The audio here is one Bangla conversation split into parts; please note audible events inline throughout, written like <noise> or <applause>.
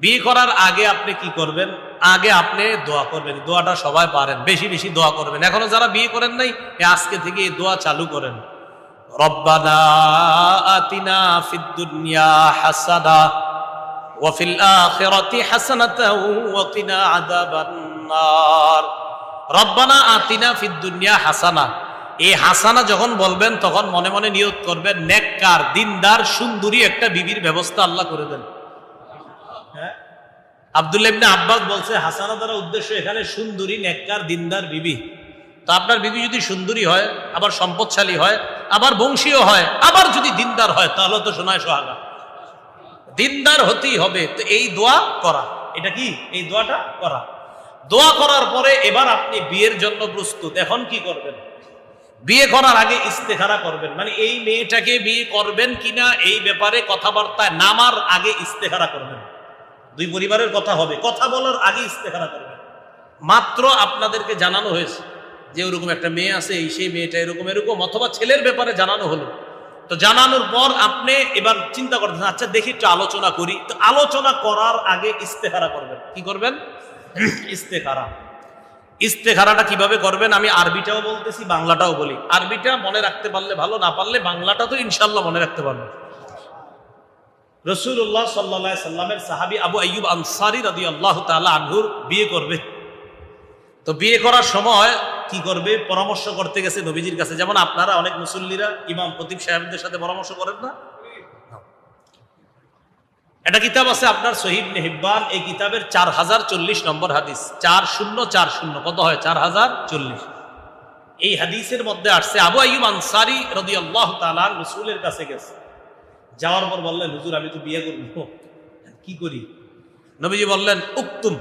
বিয়ে করার আগে আপনি কি করবেন? আগে আপনি দোয়া করবেন। দোয়াটা সবাই পারেন। বেশি বেশি দোয়া করবেন। এখনও যারা বিয়ে করেন নাই আজকে থেকে এই দোয়া চালু করেন। রব্বানা আতিনা ফিদ দুনিয়া রব্বানা আতিনা হাসানা। এই হাসানা যখন বলবেন, তখন মনে মনে নিয়োগ করবেন, নেককার, দিনদার, সুন্দরী একটা বিবির ব্যবস্থা আল্লাহ করে দেন। আব্দুল্লাহ ইবনে আব্বাস বলছে, হাসানা দ্বারা উদ্দেশ্য এখানে সুন্দরী, নেককার, দিনদার বিবি। তো আপনার বিবি যদি সুন্দরী হয়, আবার সম্পদশালী হয়, আবার বংশীয় হয়, আবার যদি দিনদার হয়, তাহলে তো শোনায় সোহাগা। দিনদার হতেই হবে। তো এই দোয়া করা। এটা কি? এই দোয়াটা করা। দোয়া করার পরে এবার আপনি বিয়ের জন্য প্রস্তুত। এখন কি করবেন? বিয়ে করার আগে ইস্তেখারা করবেন। মানে এই মেয়েটাকে বিয়ে করবেন কিনা, এই ব্যাপারে কথাবার্তায় নামার আগে ইস্তেখারা করবেন। দুই পরিবারের কথা হবে। কথা বলার আগে ইস্তেখারা করবেন মাত্র আপনাদেরকে জানানো হয়েছে যে ওরকম একটা মেয়ে আছে, এই সেই মেয়েটা এরকম এরকম, অথবা ছেলের ব্যাপারে জানানো হলো। তো জানানোর পর আপনি এবার চিন্তা করতেছেন আচ্ছা দেখি একটু আলোচনা করি। তো আলোচনা করার আগে ইস্তেখারা করবেন। কি করবেন? ইস্তেখারা। ইস্তেখারাটা কীভাবে করবেন? আমি আরবিটাও বলতেছি, বাংলাটাও বলি। আরবিটা মনে রাখতে পারলে ভালো, না পারলে বাংলাটা তো ইনশাল্লাহ মনে রাখতে পারবে রসুল্লাহ সাল্লা সাল্লামের সাহাবি আবু আইয়ুব আনসারি রাদি আল্লাহ তালা আনহুর বিয়ে করবে। তো বিয়ে করার সময় কি করবে? পরামর্শ করতে গেছে নবীজির কাছে। যেমন আপনারা অনেক মুসল্লিরা ইমাম প্রদীপ সাহেবদের সাথে পরামর্শ করেন না? একটা কিতাব আছে আপনার শহীদ নেহিব্বান এই কিতাবের চার হাজার চল্লিশ নম্বর হাদিস। চার শূন্য চার শূন্য। কত হয়? চার হাজার চল্লিশ। এই হাদিসের মধ্যে আসছে, আবু আইয়ুব আনসারি রদি আল্লাহ তালান রসুলের কাছে গেছে। যাওয়ার পর বললেন হুজুর আমি তো বিয়ে করব। কি করি? নবীজি বললেন উক্তুম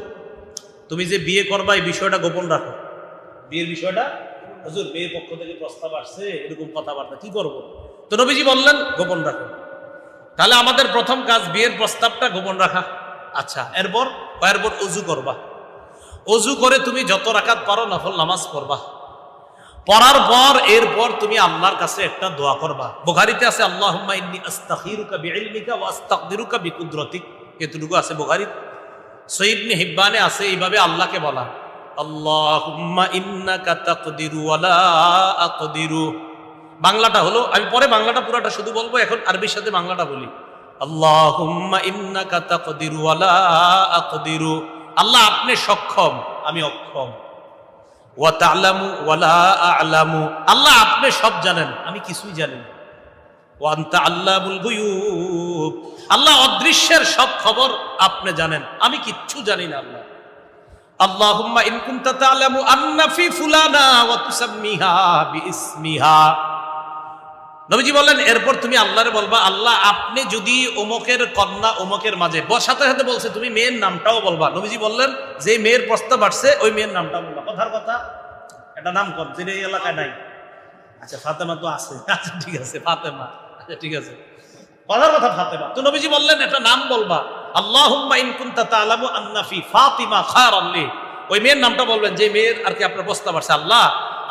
তুমি যে বিয়ে করবা এই বিষয়টা গোপন রাখো। বিয়ের বিষয়টা? হুজুর মেয়ের পক্ষ থেকে প্রস্তাব আসছে এরকম কথাবার্তা কি করব? তো নবীজি বললেন গোপন রাখো। তাহলে আমাদের প্রথম কাজ বিয়ের প্রস্তাবটা গোপন রাখা। আচ্ছা এরপর? এরপর অজু করবা। অজু করে তুমি যত রাখাত পারো নফল নামাজ পড়বা। পড়ার পর, এরপর তুমি আল্লাহর কাছে একটা দোয়া করবা। বুখারিতে আছে আস্তাকদিরুকা বিকুদরতিক। এতটুকু আছে বুখারীতে সঈদ হিব্বানে আছে, এইভাবে আল্লাহকে বলা। বাংলাটা হলো, আমি পরে বাংলাটা পুরাটা শুধু বলব, এখন আরবির সাথে বাংলাটা বলি। লা আল্লাহ আপনি সক্ষম, আমি অক্ষম। আ'লামু। আল্লাহ আপনি সব জানেন, আমি কিছুই জানি না। ওয়া আনতা গুয়ুব। আল্লাহ অদৃশ্যের সব খবর আপনি জানেন, আমি কিচ্ছু জানি না আল্লাহ। আল্লাহুম্মা ইন কুনতা তা'লামু আন্না ফি ফুলানা ওয়া তুসাম্মিহা বিইসমিহা। নবীজি বললেন, এরপর তুমি আল্লাহরে বলবা, আল্লাহ আপনি যদি ওমকের কন্যা ওমকের মাঝে সাথে সাথে বলছে, তুমি মেয়ের নামটাও বলবা। নবীজি বললেন, যে মেয়ের প্রস্তাব আসছে, ওই মেয়ের নামটা বলবা। কথার কথা, এটা নাম কর যেটা এই এলাকায় নাই। আচ্ছা ফাতেমা তো আছে। <laughs> আচ্ছা ঠিক আছে, ফাতেমা। আচ্ছা ঠিক আছে। কথার কথা, ফাতেমা। তো নবীজি বললেন একটা নাম বলবা। আল্লাহুম্মা ইন কুনতা তা'লামু আন্না ফি ফাতিমা খায়রান লি। ওই মেয়ের নামটা বলবেন, যে মেয়ের আর কি আপনার প্রস্তাব আসছে। আল্লাহ,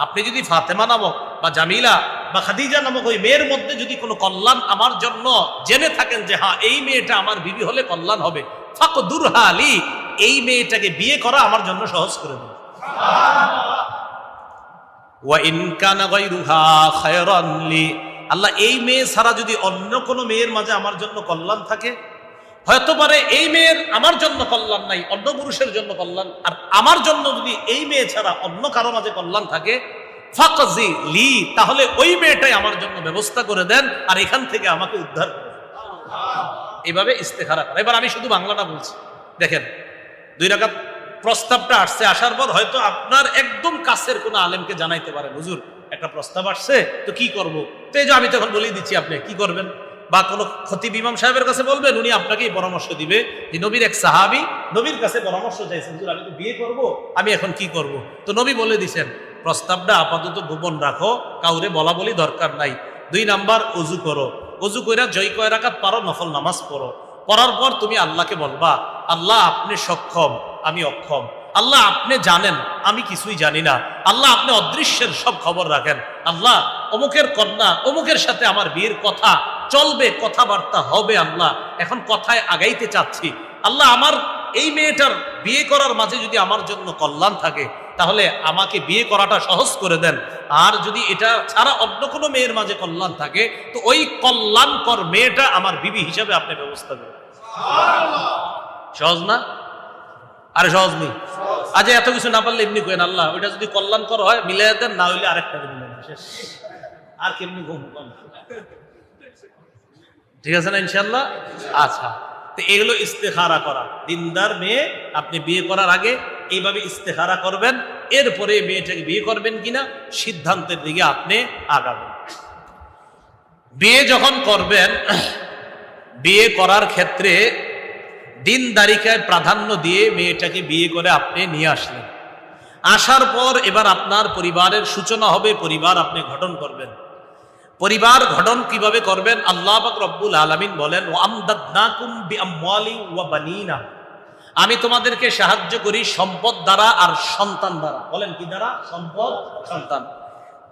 আপনি যদি ফাতেমা নামক বা জামিলা বা খাদিজা নামক ওই মেয়ের মধ্যে যদি কোনো কল্যাণ আমার জন্য, জেনে থাকেন যে হ্যাঁ এই মেয়েটা আমার বিবি হলে কল্যাণ হবে। ফাক দুরহা এই মেয়েটাকে বিয়ে করা আমার জন্য সহজ করে দেবে আল্লাহ, এই মেয়ে ছাড়া যদি অন্য কোনো মেয়ের মাঝে আমার জন্য কল্যাণ থাকে? হয়তো পারে এই মেয়ের আমার জন্য কল্যাণ নাই, অন্য পুরুষের জন্য কল্যাণ, আর আমার জন্য যদি এই মেয়ে ছাড়া অন্য কারও মাঝে কল্যাণ থাকে ফাকজি লি, তাহলে ওই মেয়েটাই আমার জন্য ব্যবস্থা করে দেন আর এখান থেকে আমাকে উদ্ধার করে দেন। এইভাবে ইস্তেখারা করা। এবার আমি শুধু বাংলাটা বলছি। দেখেন, দুই রাকাত প্রস্তাবটা আসছে, আসার পর হয়তো আপনার একদম কাছের কোনো আলেমকে জানাইতে পারেন হুজুর, একটা প্রস্তাব আসছে, তো কি করব? তো এই যে আমি তখন বলেই দিচ্ছি, আপনি কি করবেন? বা কোনো খতিব ইমাম সাহেবের কাছে বলবেন, উনি আপনাকেই পরামর্শ দিবে যে নবীর এক সাহাবি নবীর কাছে পরামর্শ চাইছেন হুজুর, আমি তো বিয়ে করব, আমি এখন কি করব? তো নবী বলে দিছেন প্রস্তাবটা আপাতত গোপন রাখো, কাউরে বলা বলি দরকার নাই। দুই নাম্বার, অজু করো। অজু কইরা জয় কয় রাখাত পারো, নফল নামাজ পড়ো। পড়ার পর তুমি আল্লাহকে বলবা, আল্লাহ আপনি সক্ষম, আমি অক্ষম। আল্লাহ আপনি জানেন, আমি কিছুই জানি না। আল্লাহ আপনি অদৃশ্যের সব খবর রাখেন। আল্লাহ, অমুকের কন্যা, অমুকের সাথে আমার বিয়ের কথা, চলবে, কথাবার্তা হবে আল্লাহ। এখন কথায় আগাইতে চাচ্ছি। আল্লাহ, আমার এই মেয়েটার বিয়ে করার মাঝে যদি আমার জন্য কল্যাণ থাকে তাহলে আমাকে বিয়ে করাটা সহজ করে দেন। আর যদি এটা ছাড়া অন্য কোনো মেয়ের মাঝে কল্যাণ থাকে, তো ওই কল্যাণকর মেয়েটা আমার বিবি হিসাবে আপনি ব্যবস্থা দেবেন সহজ না? আরে সহজ নেই আজ এত কিছু না পারলে এমনি কেন আল্লাহ, ওইটা যদি কল্যাণকর হয় মিলাই দেন, না হইলে আরেকটা মিলে আর কেমনি ঘুম ঠিক আছে না ইনশাল্লাহ আচ্ছা। তো এগুলো ইস্তেখারা করা। দিনদার মেয়ে, আপনি বিয়ে করার আগে এইভাবে ইস্তেহারা করবেন, এরপরে মেয়েটাকে বিয়ে করবেন কিনা সিদ্ধান্তের দিকে আপনি আগাবেন। বিয়ে যখন করবেন, বিয়ে করার ক্ষেত্রে দিনদারিকায় প্রাধান্য দিয়ে মেয়েটাকে বিয়ে করে আপনি নিয়ে আসলেন। আসার পর এবার আপনার পরিবারের সূচনা হবে, পরিবার আপনি গঠন করবেন। পরিবার গঠন কীভাবে করবেন? আল্লাহ রব্বুল আলামিন বলেন ও বানিনা। আমি তোমাদেরকে সাহায্য করি সম্পদ দ্বারা আর সন্তান দ্বারা। বলেন কি দ্বারা? সম্পদ, সন্তান।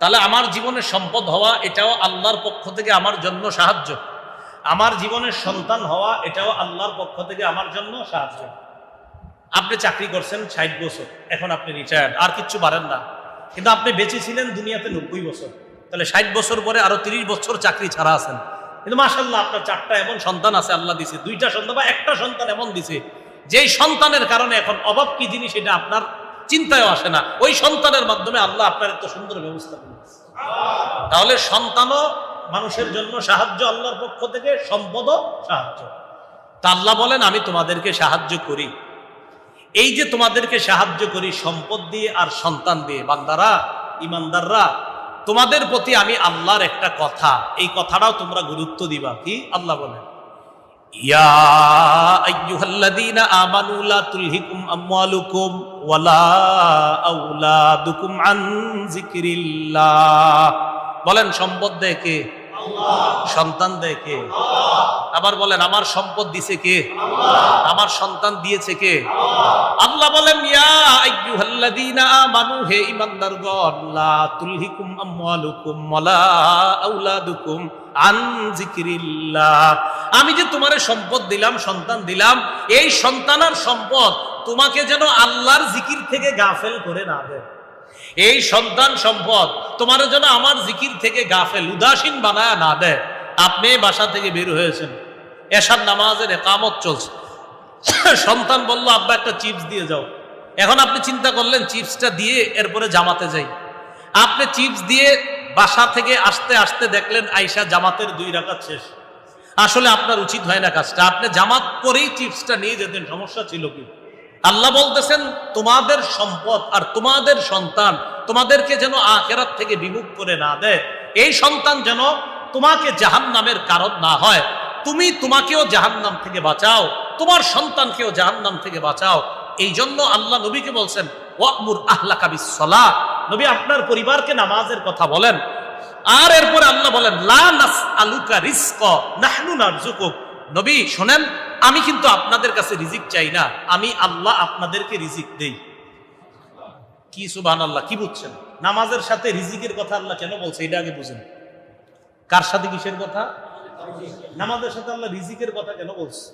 তাহলে আমার জীবনে সম্পদ হওয়া, এটাও আল্লাহর পক্ষ থেকে আমার জন্য সাহায্য। আমার জীবনের সন্তান হওয়া, এটাও আল্লাহর পক্ষ থেকে আমার জন্য সাহায্য। আপনি চাকরি করছেন ষাট বছর, এখন আপনি রিটায়ার্ড আর কিচ্ছু পারেন না। কিন্তু আপনি বেঁচে ছিলেন দুনিয়াতে নব্বই বছর। তাহলে ষাট বছর পরে আরও তিরিশ বছর চাকরি ছাড়া আছেন। কিন্তু মাসাল্লাহ আপনার চারটা এমন সন্তান আছে, আল্লাহ দিছে। দুইটা সন্তান বা একটা সন্তান এমন দিছে যেই সন্তানের কারণে এখন অভাব কি জিনিস এটা আপনার চিন্তায় আসে না। ওই সন্তানের মাধ্যমে আল্লাহ আপনার এত সুন্দর ব্যবস্থা করেছে। তাহলে সন্তানও মানুষের জন্য সাহায্য আল্লাহর পক্ষ থেকে, সম্পদও সাহায্য। তা আল্লাহ বলেন, আমি তোমাদেরকে সাহায্য করি। এই যে তোমাদেরকে সাহায্য করি, সম্পদ দিয়ে আর সন্তান দিয়ে, বান্দারা, ইমানদাররা, তোমাদের প্রতি আমি আল্লাহর একটা কথা। এই কথাটাও তোমরা গুরুত্ব দিবা, কি? আল্লাহ বলেন। ইয়া আইয়ুহাল্লাযীনা আমানু লা তুলহিকুম আমওয়ালুকুম ওয়ালা আওলাদুকুম আন যিকরিল্লাহ। বলেন সম্পদ দেয় কে? সন্তান দেয় কে? আবার বলেন আমার সম্পদ দিছে কে? আমার সন্তান দিয়েছে কে? আল্লাহ। বলেন ইয়া আইয়ুহাল্লাযীনা আমানু হে ঈমানদারগণ লা তুলহিকুম আমওয়ালুকুম ওয়ালা আওলাদুকুম আন যিকরিল্লাহ। আমি যে তোমারে সম্পদ দিলাম, সন্তান দিলাম, এই সন্তান আর সম্পদ তোমাকে যেন আল্লাহর জিকির থেকে গাফেল করে না দেয়। এই সন্তান সম্পদ তোমার যেন আমার জিকির থেকে গাফেল, উদাসীন বানায় না দেয়। আপনি বাসা থেকে বের হয়েছেন। এসার নামাজের একামত চলছে। সন্তান বলল, আব্বা, একটা চিপস দিয়ে যাও। এখন আপনি চিন্তা করলেন, চিপসটা দিয়ে এরপরে জামাতে যাই। আপনি চিপস দিয়ে বাসা থেকে আসতে আসতে দেখলেন, আইসা জামাতের দুই রাকাত শেষ। আসলে আপনার উচিত হয় না কাজটা। আপনি জামাত করেই চিপসটা নিয়ে যেতেন, সমস্যা ছিল কি? আল্লাহ বলতেছেন, তোমাদের সম্পদ আর তোমাদের সন্তান তোমাদেরকে যেন আখেরাত থেকে বিমুখ করে না দেয়। এই সন্তান যেন তোমাকে জাহান নামের কারণ না হয়। তুমি তোমাকেও জাহান নাম থেকে বাঁচাও। তোমার সন্তানকেও জাহান নাম থেকে বাঁচাও। এই জন্য আল্লাহ নবীকে বলছেন ওয়াকমুর আহলা কাবিস নবী আপনার পরিবারকে নামাজের কথা বলেন। আর এরপরে আল্লাহ বলেন, লা আলুকা রিস্ক নাহনু নারজুকুক নবী, শোনেন, আমি কিন্তু আপনাদের কাছে রিজিক চাই না, আমি আল্লাহ আপনাদেরকে রিজিক দেই। কি সুবাহ আল্লাহ কি বুঝছেন? নামাজের সাথে রিজিকের কথা আল্লাহ কেন বলছে, এটা আগে বুঝেন। কার সাথে কিসের কথা? নামাজের সাথে আল্লাহ রিজিকের কথা কেন বলছে?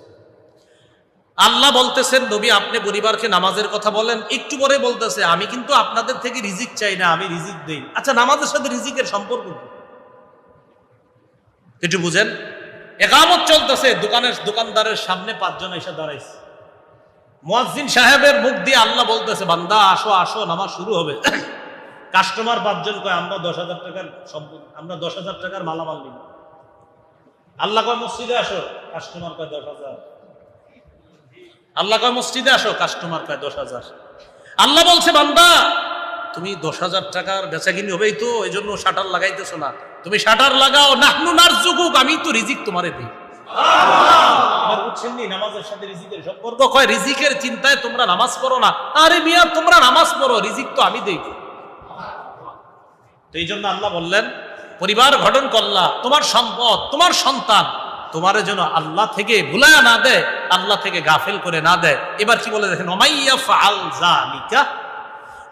আল্লাহ বলতেছেন, নবী, আপনি পরিবারকে নামাজের কথা বলেন। একটু পরে বলতেছে, আমি কিন্তু আপনাদের থেকে রিজিক চাই না, আমি রিজিক দেই। আচ্ছা নামাজের সাথে রিজিকের সম্পর্ক একটু বুঝেন। একামত চলতেছে, দোকানের দোকানদারের সামনে পাঁচজন এসে দাঁড়াইছে। মুয়াজ্জিন সাহেবের মুখ দিয়ে আল্লাহ বলতেছে, বান্দা, আসো আসো, নামাজ শুরু হবে। <coughs> কাস্টমার পাঁচজন কয়, আমরা দশ হাজার টাকার সম্পদ, আমরা দশ হাজার টাকার মালামাল নিব। আল্লাহ কয়, মসজিদে আসো। কাস্টমার কয়, দশ হাজার। আল্লাহ কয় মসজিদে আসো কাস্টমার কয় দশ হাজার আল্লাহ বলছে বান্দা তুমি দশ হাজার টাকার বেচা কিনি হবেই তো এই জন্য শাটার লাগাইতেছো না। তুমি শাটার লাগাও নাহনু নার জুগুক আমি তো রিজিক তোমারে দিই। রিজিকের সম্পর্ক? কয় রিজিকের চিন্তায় তোমরা নামাজ পড়ো না। আরে মিয়া তোমরা নামাজ পড়ো রিজিক তো আমি দেই। তো এই জন্য আল্লাহ বললেন পরিবার গঠন করলা তোমার সম্পদ তোমার সন্তান তোমার যেন আল্লাহ থেকে ভুলায়া না দেয়, আল্লাহ থেকে গাফেল করে না দেয়। এবার কি বলে দেখেন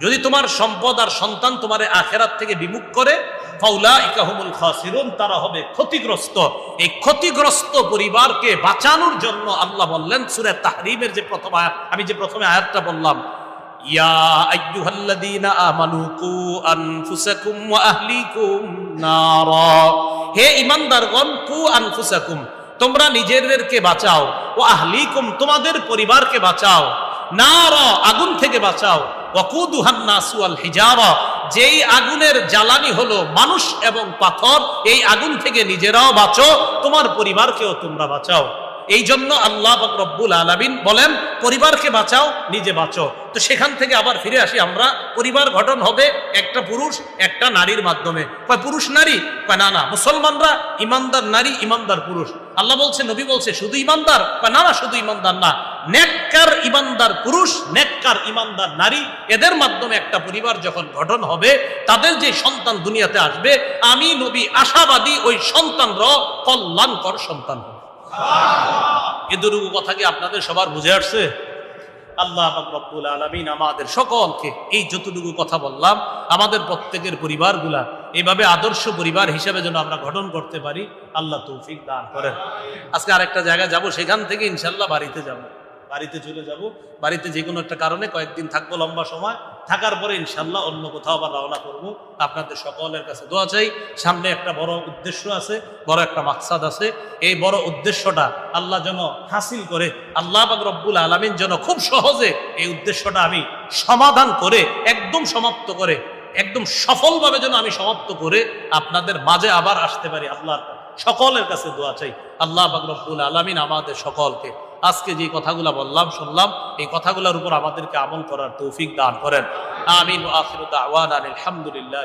যদি তোমার সম্পদ আর সন্তান তোমার আখেরাত থেকে বিমুখ করে তারা হবে ক্ষতিগ্রস্ত। এই ক্ষতিগ্রস্ত পরিবারকে বাঁচানোর জন্য আল্লাহ বললেন, সুরে তাহরিমের যে প্রথম আমি যে প্রথমে আয়াতটা বললাম, ইয়া আইয়ুহাল্লাযীনা আহলিকুম নারা। হে ইমানদারগণ, কু আনফুসাকুম, তোমরা নিজেদেরকে বাঁচাও। ও আহলিকুম, তোমাদের পরিবারকে বাঁচাও। না র আগুন থেকে বাঁচাও। যেই আগুনের জ্বালানি হলো মানুষ এবং পাথর, এই আগুন থেকে নিজেরাও বাঁচো, তোমার পরিবারকেও তোমরা বাঁচাও। এই জন্য আল্লাহ রব্বুল আলামিন বলেন, পরিবারকে বাঁচাও, নিজে বাঁচো। তো সেখান থেকে আবার ফিরে আসি আমরা, পরিবার গঠন হবে একটা পুরুষ, একটা নারীর মাধ্যমে। কয় পুরুষ নারী, কয় না না, মুসলমানরা ইমানদার নারী, ইমানদার পুরুষ। আল্লাহ বলছে, নবী বলছে, শুধু ইমানদার? কয় না না, শুধু ইমানদার না। নেককার ইমানদার পুরুষ, নেককার ইমানদার নারী, এদের মাধ্যমে একটা পরিবার যখন গঠন হবে, তাদের যে সন্তান দুনিয়াতে আসবে, আমি নবী আশাবাদী ওই সন্তানরাও কল্যাণকর সন্তান এদুরু কথা কি আপনাদের সবার বুঝে আসছে? আল্লাহ রব্বুল আলমিন আমাদের সকলকে এই যতটুকু কথা বললাম, আমাদের প্রত্যেকের পরিবারগুলা এইভাবে আদর্শ পরিবার হিসাবে যেন আমরা গঠন করতে পারি, আল্লাহ তৌফিক দান করেন। আজকে আরেকটা জায়গায় যাব, সেখান থেকে ইনশাল্লাহ বাড়িতে যাব। বাড়িতে চলে যাব। বাড়িতে যে কোনো একটা কারণে কয়েকদিন থাকব লম্বা সময়। থাকার পরে ইনশাল্লাহ অন্য কোথাও আবার রওনা করব। আপনাদের সকলের কাছে দোয়া চাই। সামনে একটা বড় উদ্দেশ্য আছে, বড় একটা মাকসাদ আছে। এই বড় উদ্দেশ্যটা আল্লাহ যেন হাসিল করে, আল্লাহ পাক রব্বুল আলমিন যেন খুব সহজে এই উদ্দেশ্যটা আমি সমাধান করে, একদম সমাপ্ত করে, একদম সফলভাবে যেন আমি সমাপ্ত করে আপনাদের মাঝে আবার আসতে পারি আল্লাহর সকলের কাছে দোয়া চাই। আল্লাহ রব্বুল আলমিন আমাদের সকলকে আজকে যে কথাগুলো বললাম, শুনলাম, এই কথাগুলোর উপর আমাদেরকে আমল করার তৌফিক দান করেন। আমিন আখির আলহামদুলিল্লাহ